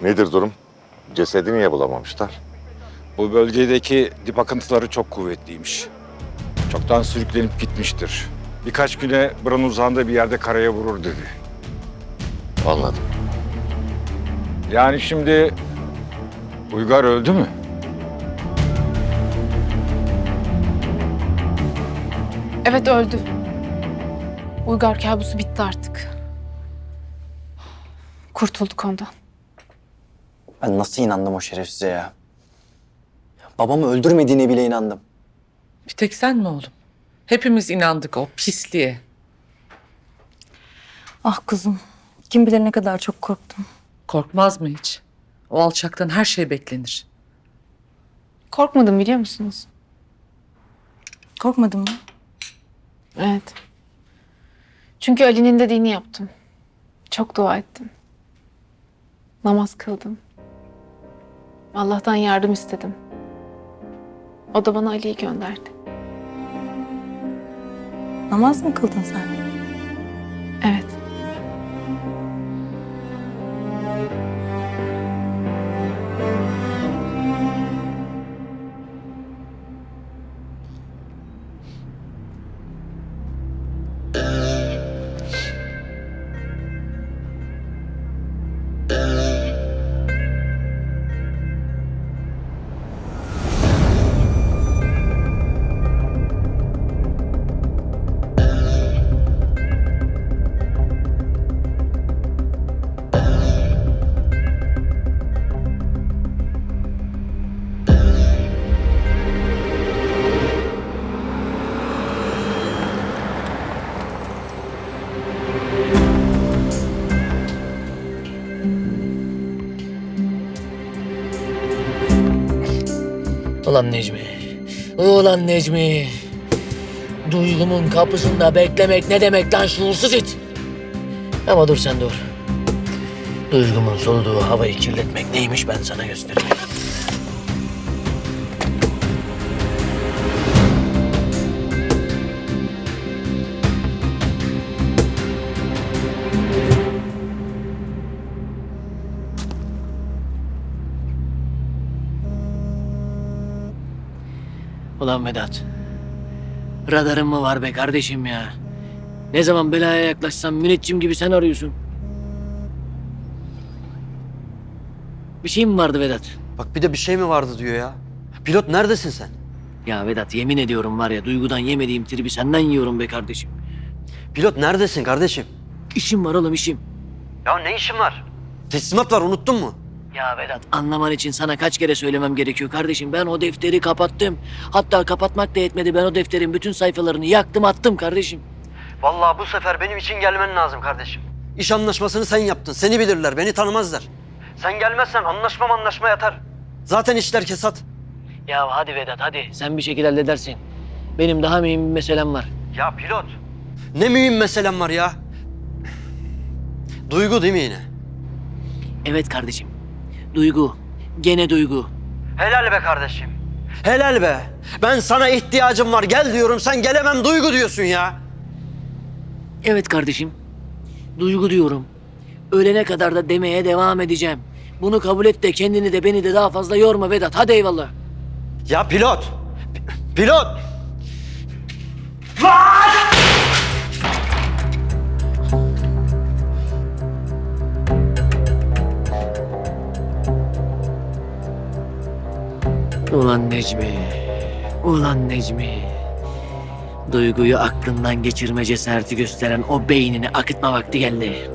Nedir durum? Cesedi niye bulamamışlar? Bu bölgedeki dip akıntıları çok kuvvetliymiş. Çoktan sürüklenip gitmiştir. Birkaç güne buranın uzağında bir yerde karaya vurur dedi. Anladım. Yani şimdi Uygar öldü mü? Evet öldü. Uygar kabusu bitti artık. Kurtulduk ondan. Ben nasıl inandım o şerefsize ya? Babamı öldürmediğine bile inandım. Bir tek sen mi oğlum? Hepimiz inandık o pisliğe. Ah kuzum. Kim bilir ne kadar çok korktum. Korkmaz mı hiç? O alçaktan her şey beklenir. Korkmadım biliyor musunuz? Korkmadın mı? Evet. Çünkü Ali'nin dediğini yaptım. Çok dua ettim. Namaz kıldım. Allah'tan yardım istedim. O da bana Ali'yi gönderdi. Namaz mı kıldın sen? Evet. Ulan Necmi. Ulan Necmi. Duygumun kapısında beklemek ne demek lan şuursuz it. Ama dur sen dur. Duygumun soluduğu havayı kirletmek neymiş ben sana göstereyim. Ulan Vedat. Radarın mı var be kardeşim ya? Ne zaman belaya yaklaşsam müneccim gibi sen arıyorsun. Bir şey mi vardı Vedat? Bak bir de bir şey mi vardı diyor ya. Pilot neredesin sen? Ya Vedat yemin ediyorum var ya duygudan yemediğim tribi senden yiyorum be kardeşim. Pilot neredesin kardeşim? İşim var oğlum işim. Ya ne işin var? Teslimat var unuttun mu? Ya Vedat anlaman için sana kaç kere söylemem gerekiyor kardeşim. Ben o defteri kapattım. Hatta kapatmak da yetmedi. Ben o defterin bütün sayfalarını yaktım attım kardeşim. Vallahi bu sefer benim için gelmen lazım kardeşim. İş anlaşmasını sen yaptın. Seni bilirler, beni tanımazlar. Sen gelmezsen anlaşmam anlaşma yatar. Zaten işler kesat. Ya hadi Vedat hadi sen bir şekilde halledersin. Benim daha mühim bir meselem var. Ya pilot. Ne mühim meselem var ya. Duygu değil mi yine? Evet kardeşim. Duygu. Gene duygu. Helal be kardeşim. Helal be. Ben sana ihtiyacım var gel diyorum sen gelemem duygu diyorsun ya. Evet kardeşim. Duygu diyorum. Ölene kadar da demeye devam edeceğim. Bunu kabul et de kendini de beni de daha fazla yorma Vedat. Hadi eyvallah. Ya pilot. Pi- Pilot. Ulan Necmi. Ulan Necmi. Duyguyu aklından geçirme cesareti gösteren o beynini akıtma vakti geldi.